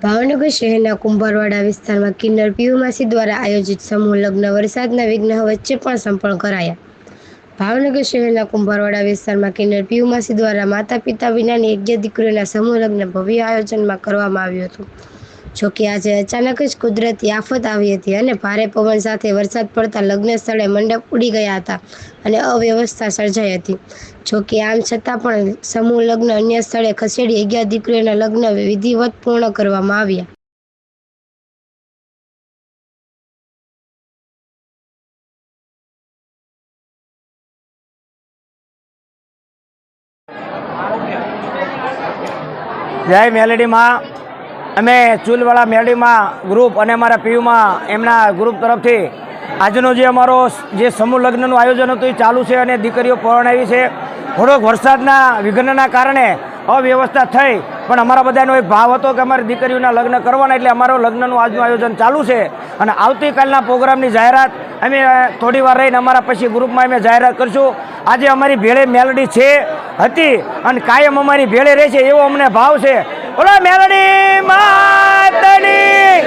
ભાવનગર શહેરના કુંભારવાડા વિસ્તારમાં કિન્નર પીયુમાસી દ્વારા આયોજિત સમૂહ લગ્ન, વરસાદના વિઘ્ન વચ્ચે પણ સંપન્ન કરાયા. ભાવનગર શહેરના કુંભારવાડા વિસ્તારમાં કિન્નર પીયુમાસી દ્વારા માતા પિતા વિનાની અગિયાર દીકરીઓના સમૂહ લગ્ન ભવ્ય આયોજનમાં કરવામાં આવ્યું હતું. જોકે આજે અચાનક જ કુદરતી આફત આવી હતી અને ભારે પવન સાથે વરસાદ પડતા લગ્ન સ્થળે મંડપ ઉડી ગયા હતા અને અવ્યવસ્થા સર્જાઈ હતી. જોકે આમ છતાં પણ સમૂહ લગ્ન અન્ય સ્થળે ખસેડી અગિયાર દીકરીઓના લગ્ન વિધિવત પૂર્ણ કરવામાં આવ્યા. જય મેલેડીમાં અમે ચૂલવાળા મેળીમાં ગ્રુપ અને અમારા પીયુમાં એમના ગ્રુપ તરફથી આજનો જે અમારો જે સમૂહ લગ્નનું આયોજન હતું એ ચાલુ છે અને દીકરીઓ પરણાવી છે. થોડોક વરસાદના વિઘ્નના કારણે અવ્યવસ્થા થઈ, પણ અમારા બધાનો એક ભાવ હતો કે અમારી દીકરીઓના લગ્ન કરવાના એટલે અમારો લગ્નનું આજનું આયોજન ચાલુ છે. અને આવતીકાલના પ્રોગ્રામની જાહેરાત અમે થોડી વાર રહીને અમારા પછી ગ્રુપમાં અમે જાહેરાત કરશું. આજે અમારી ભેળે મેલડી છે, હતી અને કાયમ અમારી ભેળે રહે છે એવો અમને ભાવ છે. બોલો મેલડી માતાની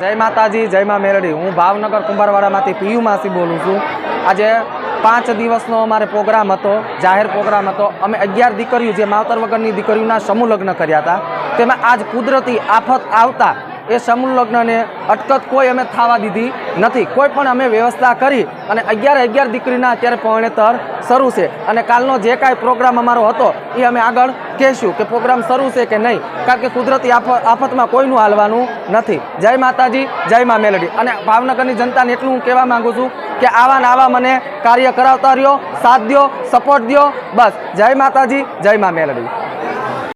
જય માતાજી, જય મા મેરડી હું ભાવનગર કુંભારવાડામાંથી પીયુ માસી બોલું છું. આજે પાંચ દિવસનો અમારે પ્રોગ્રામ હતો, જાહેર પ્રોગ્રામ હતો. અમે અગિયાર દીકરીઓ, જે માવતર વગરની દીકરીઓના સમૂહ લગ્ન કર્યા હતા. તેમાં આજ કુદરતી આફત આવતા એ સમૂહ લગ્નને અટકત કોઈ અમે થવા દીધી નથી. કોઈ પણ અમે વ્યવસ્થા કરી અને અગિયાર અગિયાર દીકરીના અત્યારે પરણેતર શરૂ છે. અને કાલનો જે કાંઈ પ્રોગ્રામ અમારો હતો, એ અમે આગળ કહેશું કે પ્રોગ્રામ શરૂ છે કે નહીં. કારણ કે કુદરતી આફ, આફતમાં કોઈનું હાલવાનું નથી. જય માતાજી, જય મા મેલડી. અને ભાવનગરની જનતાને એટલું હું કહેવા માંગુ છું કે આવા ને આવા મને કાર્ય કરાવતા રહ્યો, સાથ દ્યો સપોર્ટ દ્યો. બસ. જય માતાજી, જય મા મેલડી.